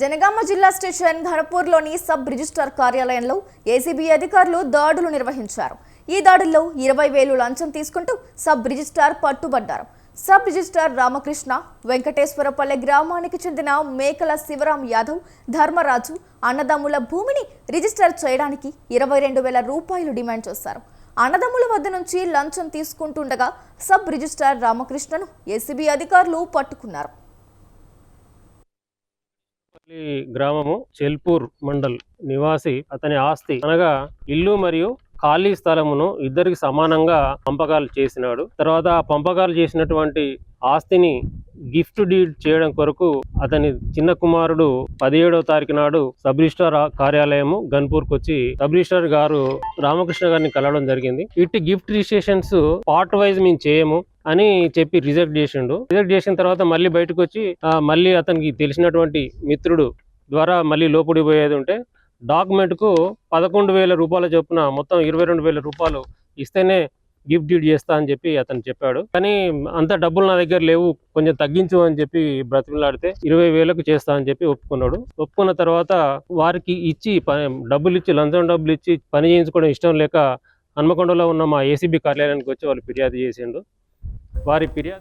జనగామ జిల్లా స్టేషన్ ఘనపూర్లోని sub registrar కార్యాలయంలో ఏసీబీ అధికారులు దాడులు నిర్వహించారు. ఈ దాడుల్లో ఇరవై వేలు లంచం తీసుకుంటూ సబ్ రిజిస్ట్రార్ పట్టుబడ్డారు. సబ్ రిజిస్టార్ రామకృష్ణ వెంకటేశ్వరపల్లె గ్రామానికి చెందిన మేకల శివరాం యాదవ్ ధర్మరాజు అన్నదమ్ముల భూమిని రిజిస్టర్ చేయడానికి ఇరవై రెండు వేల రూపాయలు డిమాండ్ చేశారు. అన్నదమ్ముల వద్ద నుంచి లంచం తీసుకుంటుండగా సబ్ రిజిస్ట్రార్ రామకృష్ణను ఏసీబీ అధికారులు పట్టుకున్నారు. గ్రామము చెల్పూర్ మండల్ నివాసి అతని ఆస్తి అనగా ఇల్లు మరియు ఖాళీ స్థలమును ఇద్దరికి సమానంగా పంపకాలు చేసినాడు. తర్వాత ఆ పంపకాలు చేసినటువంటి ఆస్తిని గిఫ్ట్ డీడ్ చేయడం కొరకు అతని చిన్న కుమారుడు పదిహేడవ తారీఖు నాడు సబ్ రిజిస్టార్ కార్యాలయము గన్పూర్కి వచ్చి సబ్ రిజిస్టార్ గారు రామకృష్ణ గారిని కలవడం జరిగింది. ఇట్టి గిఫ్ట్ రిజిస్ట్రేషన్స్ పార్ట్ వైజ్ మేము చేయము. అని చెప్పి రిజెక్ట్ చేసిండు. రిజెక్ట్ చేసిన తర్వాత మళ్ళీ బయటకు వచ్చి మళ్ళీ అతనికి తెలిసినటువంటి మిత్రుడు ద్వారా మళ్ళీ లోపడి పోయేది ఉంటే డాక్యుమెంట్కు పదకొండు వేల రూపాయల చొప్పున మొత్తం ఇరవై రెండు వేల రూపాయలు ఇస్తేనే గిఫ్ట్ డీడ్ చేస్తా అని చెప్పి అతను చెప్పాడు. కానీ అంత డబ్బులు నా దగ్గర లేవు కొంచెం తగ్గించు అని చెప్పి బ్రతిమలాడితే ఇరవై వేలకు చేస్తా అని చెప్పి ఒప్పుకున్నాడు. ఒప్పుకున్న తర్వాత వారికి ఇచ్చి ప- డబ్బులు ఇచ్చి లంచం డబ్బులు ఇచ్చి పని చేయించుకోవడం ఇష్టం లేక హన్మకొండలో ఉన్న మా ఏసీబీ కార్యాలయానికి వచ్చి వాళ్ళు ఫిర్యాదు చేసిండు. వారి ఫిర్యాదు